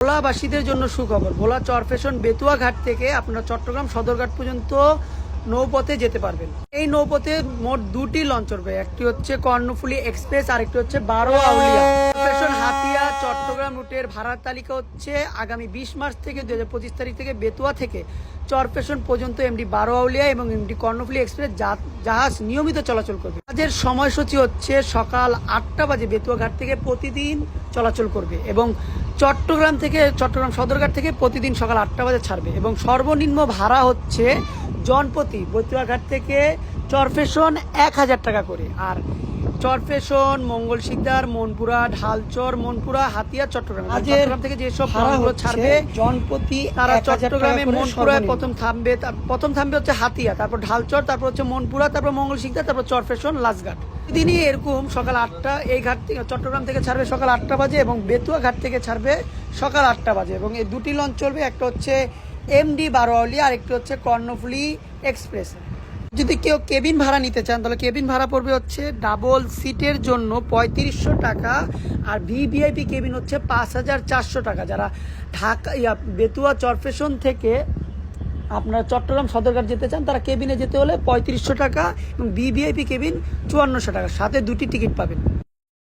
ভোলাবাসীদের জন্য সুখবর। ভোলা চরফেশন বেতুয়া ঘাট থেকে আপনারা চট্টগ্রাম সদরঘাট পর্যন্ত নৌপথে যেতে পারবেন। এই নৌপথে মোট দুটি লঞ্চ করবে একটি হচ্ছে কর্ণফুলি এক্সপ্রেস আর একটি হচ্ছে বারো আউলিয়া হাতিয়া চট্টগ্রাম রুটের ভাড়ার তালিকা হচ্ছে আগামী বিশ মার্চ থেকে দু পঁচিশ তারিখ থেকে বেতুয়া থেকে চরপেশন পর্যন্ত এমডি বারো আউলিয়া এবং এমডি কর্ণফুলি এক্সপ্রেস জাহাজ নিয়মিত চলাচল করবে। কাজের সময়সূচি হচ্ছে সকাল আটটা বাজে বেতুয়া ঘাট থেকে প্রতিদিন চলাচল করবে এবং চট্টগ্রাম থেকে চট্টগ্রাম সদরঘাট থেকে প্রতিদিন সকাল আটটা বাজে ছাড়বে এবং সর্বনিম্ন ভাড়া হচ্ছে জনপ্রতি বেতুয়া ঘাট থেকে চরফেশন এক হাজার টাকা করে। আর চরফেশন মঙ্গল শিকদার মনপুরা ঢালচর মনপুরা হাতিয়া চট্টগ্রাম। চট্টগ্রাম থেকে যেসব ভাড়াগুলো ছাড়বে জনপ্রতি তারা চট্টগ্রামে মনপুরায় প্রথম থামবে প্রথম থামবে হচ্ছে হাতিয়া তারপর ঢালচর তারপর হচ্ছে মনপুরা তারপর মঙ্গল শিকদার তারপর চরফেশন লাসঘাট। দিনই এরকম সকাল আটটা এই ঘাট থেকে চট্টগ্রাম থেকে ছাড়বে সকাল আটটা বাজে এবং বেতুয়া ঘাট থেকে ছাড়বে সকাল আটটা বাজে এবং এই দুটি লঞ্চ চলবে একটা হচ্ছে এমডি বারোয়ালি আর একটি হচ্ছে কর্ণফুলি এক্সপ্রেস। যদি কেউ কেবিন ভাড়া নিতে চান, তাহলে কেবিন ভাড়া পড়বে হচ্ছে ডাবল সিটের জন্য পঁয়ত্রিশশো টাকা আর ভিভিআইপি কেবিন হচ্ছে পাঁচ হাজার চারশো টাকা। যারা ঢাকা, ইয়া, বেতুয়া চরফেশন থেকে আপনারা চট্টগ্রাম সদরঘাট যেতে চান, তারা কেবিনে যেতে হলে পঁয়ত্রিশশো টাকা এবং ভিভিআইপি কেবিন চুয়ান্নশো টাকা। সাথে দুটি টিকিট পাবেন।